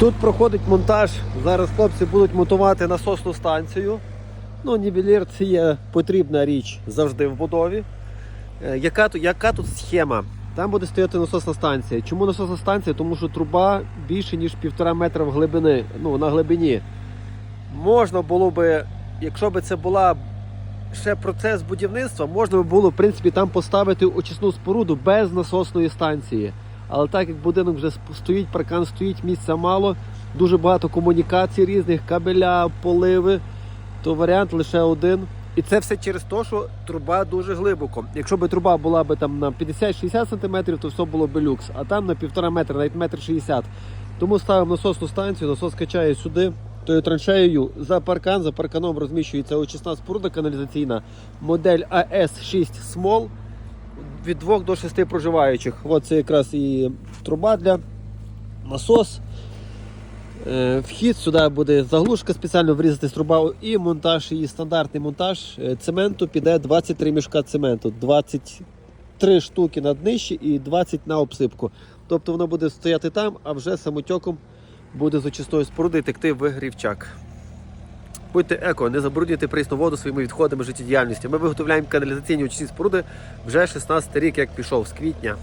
Тут проходить монтаж. Зараз хлопці будуть монтувати насосну станцію. Ну, нівелір це є потрібна річ завжди в будові. Е, Яка, яка тут схема? Там буде стояти насосна станція. Чому насосна станція? Тому що труба більше, ніж півтора метра в глибини, ну, на глибині. Можна було би, якщо б це була ще процес будівництва, можна було в принципі там поставити очисну споруду без насосної станції. Але так як будинок вже стоїть, паркан стоїть, місця мало, дуже багато комунікацій різних, кабеля, поливи, то варіант лише один. І це все через те, що труба дуже глибоко. Якщо б труба була б там на 50-60 см, то все було б люкс. А там на півтора метра, навіть метр 60. Тому ставимо насосну станцію, насос качає сюди, тою траншеєю за паркан, за парканом розміщується очисна споруда каналізаційна, модель AS6 Small від 2 до 6 проживаючих. От це якраз і труба для насос. Е, Вхід сюди буде заглушка спеціально врізати з труба і монтаж, і стандартний монтаж е, цементу піде 23 мішка цементу, 23 штуки на днище і 20 на обсипку. Тобто воно буде стояти там, а вже самотьоком буде з очистої споруди текти в грівчак. Будьте еко, не забруднюйте прісну воду своїми відходами життєдіяльності. Ми виготовляємо каналізаційні очисні споруди вже 16 рік, як пішов з квітня.